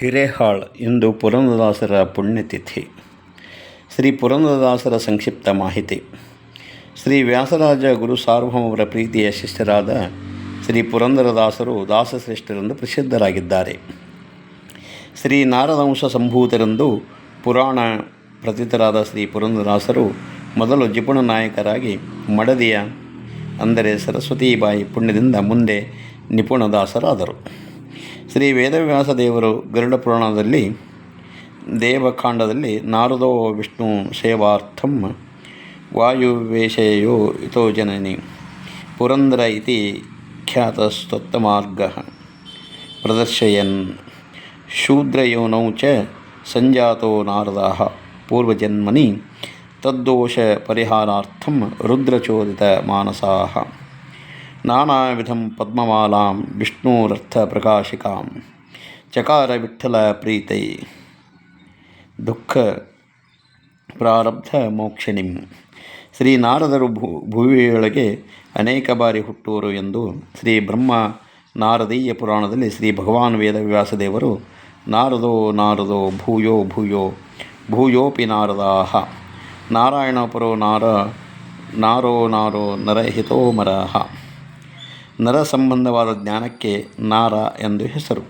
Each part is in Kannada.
ಹಿರೇಹಾಳ್ ಇಂದು ಪುರಂದದಾಸರ ಪುಣ್ಯತಿಥಿ. ಶ್ರೀ ಪುರಂದದಾಸರ ಸಂಕ್ಷಿಪ್ತ ಮಾಹಿತಿ. ಶ್ರೀ ವ್ಯಾಸರಾಜ ಗುರು ಸಾರ್ವಭೌಮರ ಪ್ರೀತಿಯ ಶಿಷ್ಯರಾದ ಶ್ರೀ ಪುರಂದರದಾಸರು ದಾಸಶ್ರೇಷ್ಠರೆಂದು ಪ್ರಸಿದ್ಧರಾಗಿದ್ದಾರೆ. ಶ್ರೀ ನಾರದಂಶ ಸಂಭೂತರೆಂದು ಪುರಾಣ ಪ್ರತಿತರಾದ ಶ್ರೀ ಪುರಂದದಾಸರು ಮೊದಲು ಜಿಪುಣ ನಾಯಕರಾಗಿ ಮಡದಿಯ, ಅಂದರೆ ಸರಸ್ವತಿಬಾಯಿ ಪುಣ್ಯದಿಂದ ಮುಂದೆ ನಿಪುಣದಾಸರಾದರು. ಶ್ರೀ ವೇದವ್ಯಾಸ ದೇವರು ಗರುಡ ಪುರಾಣದಲ್ಲಿ ದೇವಕಾಂಡದಲ್ಲಿ ನಾರದೋ ವಿಷ್ಣು ಸೇವಾರ್ಥಂ ವಾಯುವೇಷೆಯೋ ಇತೋ ಜನನಿ ಪುರಂದರ ಇತಿ ಖ್ಯಾತಸ್ತೋತ್ತಮಾರ್ಗ ಪ್ರದರ್ಶಯನ್ ಶೂದ್ರಯೋನೌ ಚ ಸಂಜಾತೋ ನಾರದ ಪೂರ್ವಜನ್ಮನಿ ತದ್ದೋಷ ಪರಿಹಾರಾರ್ಥಂ ರುದ್ರಚೋದಿತ ಮಾನಸಾಃ ನಾನಾವಿಧಂ ಪದ್ಮಮಾಲಾಂ ವಿಷ್ಣುರರ್ಥಪ್ರಕಾಶಿಕಾಂ. ಚಕಾರ ವಿಠಲ ಪ್ರೀತೈ. ದುಃಖ ಪ್ರಾರಬ್ಧ ಮೋಕ್ಷಿಣಿಂ ಶ್ರೀ ನಾರದರು ಭೂ, ಭುವಿಯೊಳಗೆ ಅನೇಕ ಬಾರಿ ಹುಟ್ಟುವರು ಎಂದು ಶ್ರೀ ಬ್ರಹ್ಮ ನಾರದೀಯ ಪುರಾಣದಲ್ಲಿ ಶ್ರೀ ಭಗವಾನ್ ವೇದವ್ಯಾಸದೇವರು ನಾರದೋ ನಾರದೋ ಭೂಯೋ ಭೂಯೋ, ಭೂಯೋಪಿ ನಾರದಾಹ. ನಾರಾಯಣಪರೋ ನಾರ, ನಾರೋ ನಾರೋ ನರಹಿತೋ ಮರಹ. ನರ ಸಂಬಂಧವಾದ ಜ್ಞಾನಕ್ಕೆ ನಾರ ಎಂದು ಹೆಸರು.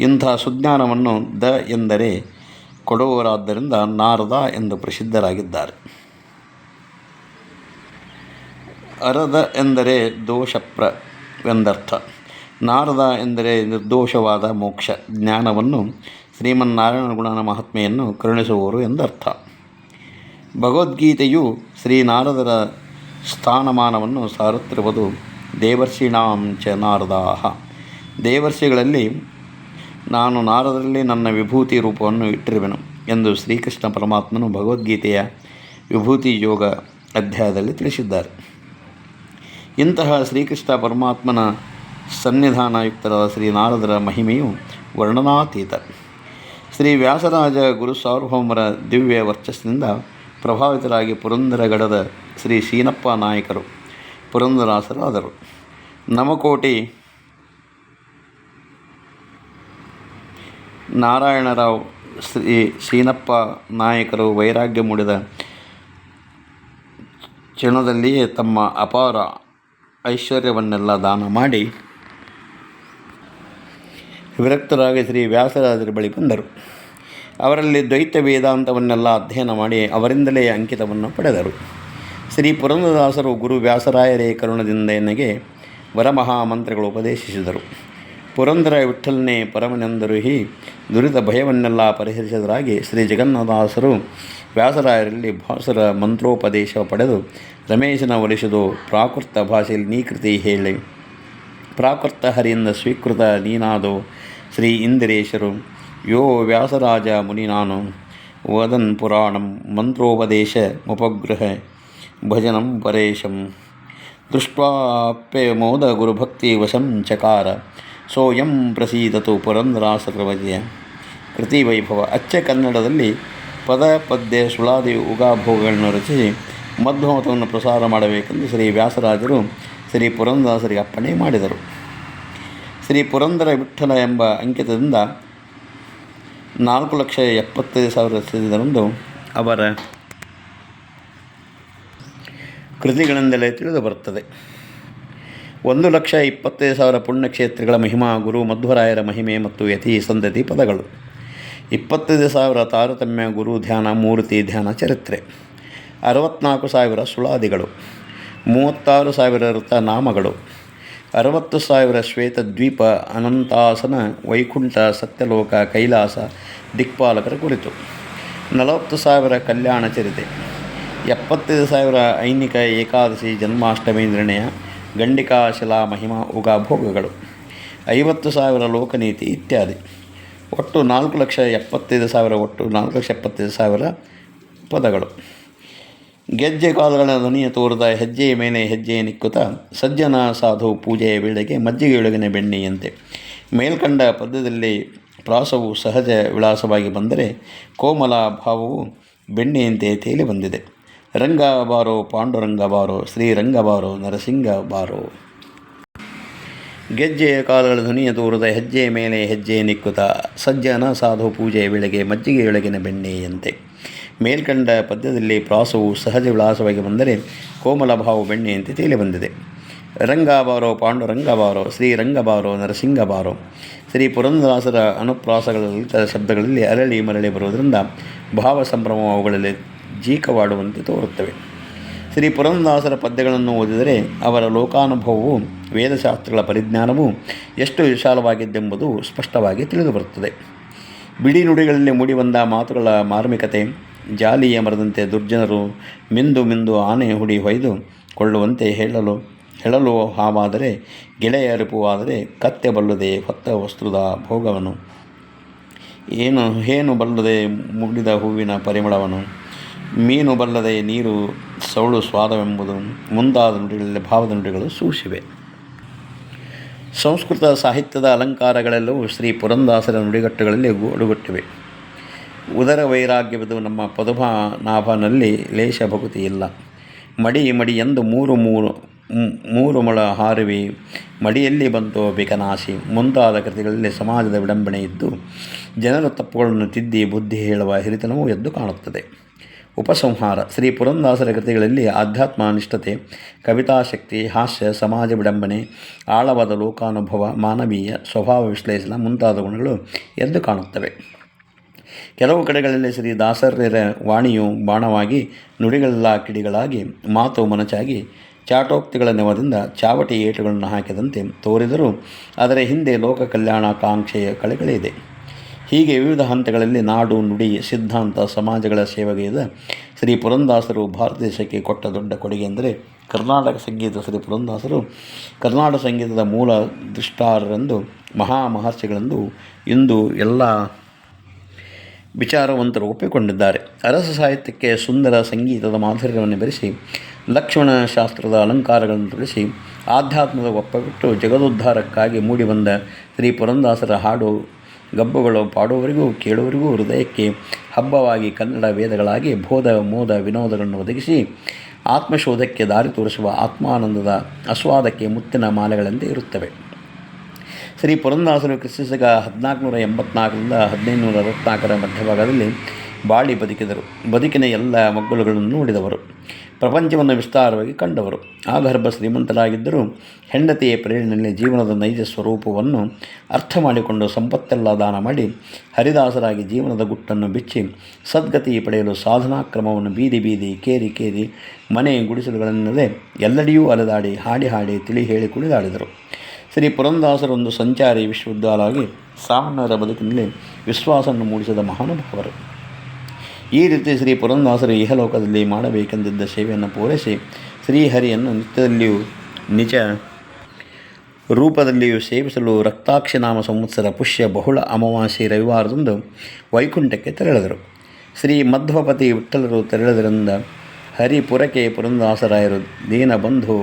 ಇಂಥ ಸುಜ್ಞಾನವನ್ನು ದ ಎಂದರೆ ಕೊಡುವವರಾದ್ದರಿಂದ ನಾರದ ಎಂದು ಪ್ರಸಿದ್ಧರಾಗಿದ್ದಾರೆ. ಅರದ ಎಂದರೆ ದೋಷಪ್ರ ಎಂದರ್ಥ. ನಾರದ ಎಂದರೆ ನಿರ್ದೋಷವಾದ ಮೋಕ್ಷ. ಜ್ಞಾನವನ್ನು ಶ್ರೀಮನ್ನಾರಾಯಣ ಗುಣನ ಮಹಾತ್ಮೆಯನ್ನು ಕರುಣಿಸುವವರು ಎಂದರ್ಥ. ಭಗವದ್ಗೀತೆಯು ಶ್ರೀ ನಾರದರ ಸ್ಥಾನಮಾನವನ್ನು ಸಾರುತ್ತಿರುವುದು ದೇವರ್ಷಿಣಾಂ ಚ ನಾರದಾಹ. ದೇವರ್ಷಿಗಳಲ್ಲಿ ನಾನು ನಾರದರಲ್ಲಿ ನನ್ನ ವಿಭೂತಿ ರೂಪವನ್ನು ಇಟ್ಟಿರುವೆನು ಎಂದು ಶ್ರೀಕೃಷ್ಣ ಪರಮಾತ್ಮನು ಭಗವದ್ಗೀತೆಯ ವಿಭೂತಿ ಯೋಗ ಅಧ್ಯಾಯದಲ್ಲಿ ತಿಳಿಸಿದ್ದಾರೆ. ಇಂತಹ ಶ್ರೀಕೃಷ್ಣ ಪರಮಾತ್ಮನ ಸನ್ನಿಧಾನಯುಕ್ತರಾದ ಶ್ರೀ ನಾರದರ ಮಹಿಮೆಯು ವರ್ಣನಾತೀತ. ಶ್ರೀ ವ್ಯಾಸರಾಜ ಗುರು ಸಾರ್ವಭೌಮರ ದಿವ್ಯ ವರ್ಚಸ್ಸಿನಿಂದ ಪ್ರಭಾವಿತರಾಗಿ ಪುರಂದರಗಡದ ಶ್ರೀ ಶೀನಪ್ಪ ನಾಯಕರು ಪುರಂದರಾಸರಾದರು. ನಮಕೋಟಿ ನಾರಾಯಣರಾವ್ ಶ್ರೀ ಸೀನಪ್ಪ ನಾಯಕರು ವೈರಾಗ್ಯ ಮೂಡಿದ ಕ್ಷಣದಲ್ಲಿಯೇ ತಮ್ಮ ಅಪಾರ ಐಶ್ವರ್ಯವನ್ನೆಲ್ಲ ದಾನ ಮಾಡಿ ವಿರಕ್ತರಾಗಿ ಶ್ರೀ ವ್ಯಾಸರಾಜರ ಬಳಿ ಬಂದರು. ಅವರಲ್ಲಿ ದ್ವೈತ ವೇದಾಂತವನ್ನೆಲ್ಲ ಅಧ್ಯಯನ ಮಾಡಿ ಅವರಿಂದಲೇ ಅಂಕಿತವನ್ನು ಪಡೆದರು. ಶ್ರೀ ಪುರಂದದಾಸರು ಗುರು ವ್ಯಾಸರಾಯರೇ ಕರುಣದಿಂದ ನನಗೆ ವರಮಹಾಮಂತ್ರಗಳು ಉಪದೇಶಿಸಿದರು. ಪುರಂದರ ವಿಠಲನೇ ಪರಮನೆಂದರು ಹಿ ದುರಿತ ಭಯವನ್ನೆಲ್ಲ ಪರಿಹರಿಸಿದರಾಗಿ ಶ್ರೀ ಜಗನ್ನಾಥಾಸರು ವ್ಯಾಸರಾಯರಲ್ಲಿ ಭಾಸರ ಮಂತ್ರೋಪದೇಶ ಪಡೆದು ರಮೇಶನ ಒಲಿಸಿದು ಪ್ರಾಕೃತ ಭಾಷೆಯಲ್ಲಿ ನೀಕೃತಿ ಹೇಳಿ. ಪ್ರಾಕೃತ ಹರಿಯಿಂದ ಸ್ವೀಕೃತ ನೀನಾದೋ ಶ್ರೀ ಇಂದಿರೇಶರು. ಯೋ ವ್ಯಾಸರಾಜ ಮುನಿ ನಾನು. ವದನ್ ಪುರಾಣಂ ಮಂತ್ರೋಪದೇಶ ಉಪಗ್ರಹ ಭಜನಂ ಪರೇಶಂ. ದೃಷ್ಟ್ವಾಪ್ಯ ಮೋದ ಗುರುಭಕ್ತಿ ವಶಂ ಚಕಾರ. ಸೋಯಂ ಪ್ರಸೀದತು ಪುರಂದರಾಸಕೃವಜಯ ಕೃತಿ ವೈಭವ. ಅಚ್ಚ ಕನ್ನಡದಲ್ಲಿ ಪದ, ಪದ್ಯ, ಸುಳಾದಿ ಉಗಾಭೋಗಗಳನ್ನು ರಚಿಸಿ ಮಧ್ವಮತವನ್ನು ಪ್ರಸಾರ ಮಾಡಬೇಕೆಂದು ಶ್ರೀ ವ್ಯಾಸರಾಜರು ಶ್ರೀ ಪುರಂದರಾಸರಿಗೆ ಅಪ್ಪಣೆ ಮಾಡಿದರು. ಶ್ರೀ ಪುರಂದರ ವಿಠಲ ಎಂಬ ಅಂಕಿತದಿಂದ ನಾಲ್ಕು ಲಕ್ಷ ಎಪ್ಪತ್ತೈದು ಸಾವಿರ ಸೇರಿದರೆಂದು ಅವರ ಕೃತಿಗಳಿಂದಲೇ ತಿಳಿದು ಬರುತ್ತದೆ ಒಂದು ಲಕ್ಷ ಇಪ್ಪತ್ತೈದು ಸಾವಿರ ಪುಣ್ಯಕ್ಷೇತ್ರಗಳ ಮಹಿಮಾ ಗುರು ಮಧ್ವರಾಯರ ಮಹಿಮೆ ಮತ್ತು ಯತಿ ಸಂದತಿ ಪದಗಳು. ಇಪ್ಪತ್ತೈದು ಸಾವಿರ ತಾರತಮ್ಯ ಗುರು ಧ್ಯಾನ ಮೂರ್ತಿ ಧ್ಯಾನ ಚರಿತ್ರೆ. ಅರವತ್ನಾಲ್ಕು ಸಾವಿರ ಸುಳಾದಿಗಳು. ಮೂವತ್ತಾರು ಸಾವಿರ ಋತ ನಾಮಗಳು. ಅರವತ್ತು ಸಾವಿರ ಶ್ವೇತ ದ್ವೀಪ ಅನಂತಾಸನ ವೈಕುಂಠ ಸತ್ಯಲೋಕ ಕೈಲಾಸ ದಿಕ್ಪಾಲಕರ ಕುರಿತು. ನಲವತ್ತು ಸಾವಿರ ಕಲ್ಯಾಣ ಚರಿತೆ. ಎಪ್ಪತ್ತೈದು ಸಾವಿರ ಐನಿಕ ಏಕಾದಶಿ ಜನ್ಮಾಷ್ಟಮಿ ನಿರ್ಣಯ ಗಂಡಿಕಾ ಶಿಲಾ ಮಹಿಮಾ ಉಗಾಭೋಗಗಳು ಐವತ್ತು ಸಾವಿರ ಲೋಕನೀತಿ ಇತ್ಯಾದಿ. ಒಟ್ಟು ನಾಲ್ಕು ಲಕ್ಷ ಎಪ್ಪತ್ತೈದು ಸಾವಿರ, ಒಟ್ಟು ನಾಲ್ಕು ಲಕ್ಷ ಎಪ್ಪತ್ತೈದು ಸಾವಿರ ಪದಗಳು. ಗೆಜ್ಜೆ ಕಾಲುಗಳ ಧ್ವನಿಯ ತೋರದ ಹೆಜ್ಜೆಯ ಮೇಲೆ ಹೆಜ್ಜೆಯ ನಿಕ್ಕುತ ಸಜ್ಜನ ಸಾಧು ಪೂಜೆಯ ವೇಳೆಗೆ ಮಜ್ಜಿಗೆಯೊಳಗಿನ ಬೆಣ್ಣೆಯಂತೆ. ಮೇಲ್ಕಂಡ ಪದ್ಯದಲ್ಲಿ ಪ್ರಾಸವು ಸಹಜ ವಿಳಾಸವಾಗಿ ಬಂದರೆ ಕೋಮಲ ಭಾವವು ಬೆಣ್ಣೆಯಂತೆ ತೇಲಿ ಬಂದಿದೆ. ರಂಗ ಬಾರೋ ಪಾಂಡುರಂಗ ಬಾರೋ ಶ್ರೀರಂಗ ಬಾರೋ ನರಸಿಂಗ ಬಾರೋ ಗೆಜ್ಜೆಯ ಕಾಲಗಳ ಧ್ವನಿಯ ದೂರದ ಹೆಜ್ಜೆಯ ಮೇಲೆ ಹೆಜ್ಜೆ ನಿಕ್ಕುತ. ಸಜ್ಜನ ಸಾಧು ಪೂಜೆಯ ವೇಳೆಗೆ ಮಜ್ಜಿಗೆಯೊಳಗಿನ ಬೆಣ್ಣೆಯಂತೆ. ಮೇಲ್ಕಂಡ ಪದ್ಯದಲ್ಲಿ ಪ್ರಾಸವು ಸಹಜ ವಿಳಾಸವಾಗಿ ಬಂದರೆ ಕೋಮಲ ಭಾವ ಬೆಣ್ಣೆಯಂತೆ ತೇಲಿ ಬಂದಿದೆ. ರಂಗಬಾರೋ, ಪಾಂಡುರಂಗಬಾರೋ, ಶ್ರೀರಂಗಬಾರೋ, ನರಸಿಂಗಬಾರೋ. ಶ್ರೀ ಪುರಂದರಾಸರ ಅನುಪ್ರಾಸಗಳಲ್ಲಿ ಶಬ್ದಗಳಲ್ಲಿ ಅರಳಿ ಮರಳಿ ಬರುವುದರಿಂದ ಭಾವ ಸಂಭ್ರಮ ಅವುಗಳಲ್ಲಿ ಜೀಕವಾಡುವಂತೆ ತೋರುತ್ತವೆ. ಶ್ರೀ ಪುರಂದಾಸರ ಪದ್ಯಗಳನ್ನು ಓದಿದರೆ ಅವರ ಲೋಕಾನುಭವವು ವೇದಶಾಸ್ತ್ರಗಳ ಪರಿಜ್ಞಾನವು ಎಷ್ಟು ವಿಶಾಲವಾಗಿದ್ದೆಂಬುದು ಸ್ಪಷ್ಟವಾಗಿ ತಿಳಿದುಬರುತ್ತದೆ. ಬಿಡಿ ನುಡಿಗಳಲ್ಲಿ ಮೂಡಿಬಂದ ಮಾತುಗಳ ಮಾರ್ಮಿಕತೆ, ಜಾಲಿಯ ಮರದಂತೆ ದುರ್ಜನರು ಮಿಂದು ಮಿಂದು ಆನೆ ಹುಡಿ ಹೊಯ್ದು ಕೊಳ್ಳುವಂತೆ ಹೇಳಲು ಹೇಳಲು ಹಾವಾದರೆ, ಗೆಳೆಯ ಅರಿಪುವಾದರೆ ಕತ್ತೆ ಬಲ್ಲದೆ ಹೊತ್ತ ವಸ್ತ್ರದ ಭೋಗವನು. ಏನು ಏನು ಬಲ್ಲದೆ ಮುಗಿದ ಹೂವಿನ ಪರಿಮಳವನು. ಮೀನು ಬಲ್ಲದೆ ನೀರು ಸೌಳು ಸ್ವಾದವೆಂಬುದು ಮುಂದಾದ ನುಡಿಗಳಲ್ಲಿ ಭಾವದ ನುಡಿಗಳು ಸೂಸಿವೆ ಸಂಸ್ಕೃತ ಸಾಹಿತ್ಯದ ಅಲಂಕಾರಗಳೆಲ್ಲವೂ ಶ್ರೀ ಪುರಂದಾಸರ ನುಡಿಗಟ್ಟುಗಳಲ್ಲಿ ಗೂಡುಗಟ್ಟಿವೆ. ಉದರ ವೈರಾಗ್ಯವಿದು ನಮ್ಮ ಪದುಮನಾಭನಲ್ಲಿ ಲೇಷ ಭಕುತಿ ಇಲ್ಲ. ಮಡಿ ಮಡಿ ಎಂದು ಮೂರು ಮೂರು ಮೂರು ಮೊಳ ಹಾರುವಿ, ಮಡಿಯಲ್ಲಿ ಬಂತು ಬಿಕನಾಶಿ, ಮುಂತಾದ ಕೃತಿಗಳಲ್ಲಿ ಸಮಾಜದ ವಿಡಂಬನೆ ಇದ್ದು, ಜನರ ತಪ್ಪುಗಳನ್ನು ತಿದ್ದಿ ಬುದ್ಧಿ ಹೇಳುವ ಹಿರಿತನವೂ ಎದ್ದು ಕಾಣುತ್ತದೆ. ಉಪಸಂಹಾರ. ಶ್ರೀ ಪುರಂದಾಸರ ಕೃತಿಗಳಲ್ಲಿ ಆಧ್ಯಾತ್ಮ ನಿಷ್ಠತೆ ಕವಿತಾಶಕ್ತಿ, ಹಾಸ್ಯ, ಸಮಾಜ ವಿಡಂಬನೆ, ಆಳವಾದ ಲೋಕಾನುಭವ, ಮಾನವೀಯ ಸ್ವಭಾವ ವಿಶ್ಲೇಷಣೆ ಮುಂತಾದ ಗುಣಗಳು ಎದ್ದು ಕಾಣುತ್ತವೆ. ಕೆಲವು ಕಡೆಗಳಲ್ಲಿ ಶ್ರೀ ದಾಸರ್ಯರ ವಾಣಿಯು ಬಾಣವಾಗಿ ನುಡಿಗಳೆಲ್ಲ ಕಿಡಿಗಳಾಗಿ ಮಾತು ಮನಚಾಗಿ ಚಾಟೋಕ್ತಿಗಳ ನೆವದಿಂದ ಚಾವಟಿ ಏಟುಗಳನ್ನು ಹಾಕಿದಂತೆ ತೋರಿದರೂ ಅದರ ಹಿಂದೆ ಲೋಕ ಕಲ್ಯಾಣಾಕಾಂಕ್ಷೆಯ ಕಳೆಗಳಿದೆ ಹೀಗೆ ವಿವಿಧ ಹಂತಗಳಲ್ಲಿ ನಾಡು, ನುಡಿ, ಸಿದ್ಧಾಂತ, ಸಮಾಜಗಳ ಸೇವೆಗೈದ ಶ್ರೀ ಪುರಂದಾಸರು ಭಾರತ ದೇಶಕ್ಕೆ ಕೊಟ್ಟ ದೊಡ್ಡ ಕೊಡುಗೆ ಎಂದರೆ ಕರ್ನಾಟಕ ಸಂಗೀತ ಶ್ರೀ ಪುರಂದಾಸರು ಕರ್ನಾಟಕ ಸಂಗೀತದ ಮೂಲ ದೃಷ್ಟಾರರೆಂದು ಮಹಾ ಮಹರ್ಷಿಗಳೆಂದು ಇಂದು ಎಲ್ಲ ವಿಚಾರವಂತರು ಒಪ್ಪಿಕೊಂಡಿದ್ದಾರೆ. ಅರಸ ಸಾಹಿತ್ಯಕ್ಕೆ ಸುಂದರ ಸಂಗೀತದ ಮಾಧುರ್ಯವನ್ನು ಬೆರೆಸಿ, ಲಕ್ಷ್ಮಣ ಶಾಸ್ತ್ರದ ಅಲಂಕಾರಗಳನ್ನು ತೊಡಿಸಿ ಆಧ್ಯಾತ್ಮದ ಒಪ್ಪಬಿಟ್ಟು ಜಗದುದ್ಧಾರಕ್ಕಾಗಿ ಮೂಡಿಬಂದ ಶ್ರೀ ಪುರಂದಾಸರ ಹಾಡು ಗಬ್ಬುಗಳು ಪಾಡುವವರಿಗೂ ಕೇಳುವವರಿಗೂ ಹೃದಯಕ್ಕೆ ಹಬ್ಬವಾಗಿ ಕನ್ನಡ ವೇದಗಳಾಗಿ ಬೋಧ, ಮೋದ, ವಿನೋದಗಳನ್ನು ಒದಗಿಸಿ ಆತ್ಮಶೋಧಕ್ಕೆ ದಾರಿ ತೋರಿಸುವ ಆತ್ಮಾನಂದದ ಆಸ್ವಾದಕ್ಕೆ ಮುತ್ತಿನ ಮಾಲೆಗಳಂತೆ ಇರುತ್ತವೆ. ಶ್ರೀ ಪುರಂದಾಸರು ಕ್ರಿಸ್ತಶಕ ಹದಿನಾಲ್ಕುನೂರ ಎಂಬತ್ನಾಲ್ಕರಿಂದ ಹದಿನೈದುನೂರ ಅರವತ್ನಾಲ್ಕರ ಮಧ್ಯಭಾಗದಲ್ಲಿ ಬಾಳಿ ಬದುಕಿದರು. ಬದುಕಿನ ಎಲ್ಲ ಮಗ್ಗುಲುಗಳನ್ನು ನೋಡಿದವರು. ಪ್ರಪಂಚವನ್ನು ವಿಸ್ತಾರವಾಗಿ ಕಂಡವರು. ಆಗರ್ಭ ಶ್ರೀಮಂತರಾಗಿದ್ದರೂ ಹೆಂಡತಿಯ ಪ್ರೇರಣೆಯಲ್ಲಿ ಜೀವನದ ನೈಜ ಸ್ವರೂಪವನ್ನು ಅರ್ಥ ಮಾಡಿಕೊಂಡು ಸಂಪತ್ತೆಲ್ಲ ದಾನ ಮಾಡಿ ಹರಿದಾಸರಾಗಿ ಜೀವನದ ಗುಟ್ಟನ್ನು ಬಿಚ್ಚಿ ಸದ್ಗತಿ ಪಡೆಯಲು ಸಾಧನಾ ಕ್ರಮವನ್ನು ಬೀದಿ ಬೀದಿ ಕೇರಿ ಕೇರಿ ಮನೆ ಗುಡಿಸಲುಗಳನ್ನೆಲ್ಲದೆ ಎಲ್ಲೆಡೆಯೂ ಅಲೆದಾಡಿ ಹಾಡಿ ಹಾಡಿ ತಿಳಿ ಹೇಳಿ ಕುಳಿದಾಡಿದರು ಶ್ರೀ ಪುರಂದಾಸರೊಂದು ಸಂಚಾರಿ ವಿಶ್ವವಿದ್ಯಾಲಯ ಸಾಮಾನ್ಯರ ಬದುಕಿನಲ್ಲಿ ವಿಶ್ವಾಸವನ್ನು ಮೂಡಿಸಿದ ಮಹಾನುಭಾವರು. ಈ ರೀತಿ ಶ್ರೀ ಪುರಂದಾಸರು ಇಹಲೋಕದಲ್ಲಿ ಮಾಡಬೇಕೆಂದಿದ್ದ ಸೇವೆಯನ್ನು ಪೂರೈಸಿ ಶ್ರೀಹರಿಯನ್ನು ನಿತ್ಯದಲ್ಲಿಯೂ ನಿಜ ರೂಪದಲ್ಲಿಯೂ ಸೇವಿಸಲು ರಕ್ತಾಕ್ಷನಾಮ ಸಂವತ್ಸರ ಪುಷ್ಯ ಬಹುಳ ಅಮಾವಾಸ್ಯೆ ರವಿವಾರದಂದು ವೈಕುಂಠಕ್ಕೆ ತೆರಳಿದರು. ಶ್ರೀ ಮಧ್ವಪತಿ ವಿಠಲರು ತೆರಳಿದರಿಂದ ಹರಿಪುರಕೆ ಪುರಂದಾಸರಾಯರು ದೀನ ಬಂಧು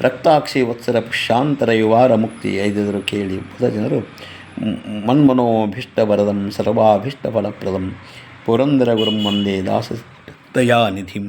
ರಕ್ತಾಕ್ಷಿ ವತ್ಸರ ಪುಷ್ಯಾಂತರ ಯುವಾರ ಮುಕ್ತಿ ಐದರು ಕೇಳಿ ಬುಧ ಜನರು ಮನ್ಮನೋಭೀಷ್ಟ ವರದಂ ಸರ್ವಾಭೀಷ್ಟ ಫಲಪ್ರದಂ. ಪುರಂದರ ಗುರುಂ ವಂದೇ ದಾಸ ದಯಾನಿಧಿಂ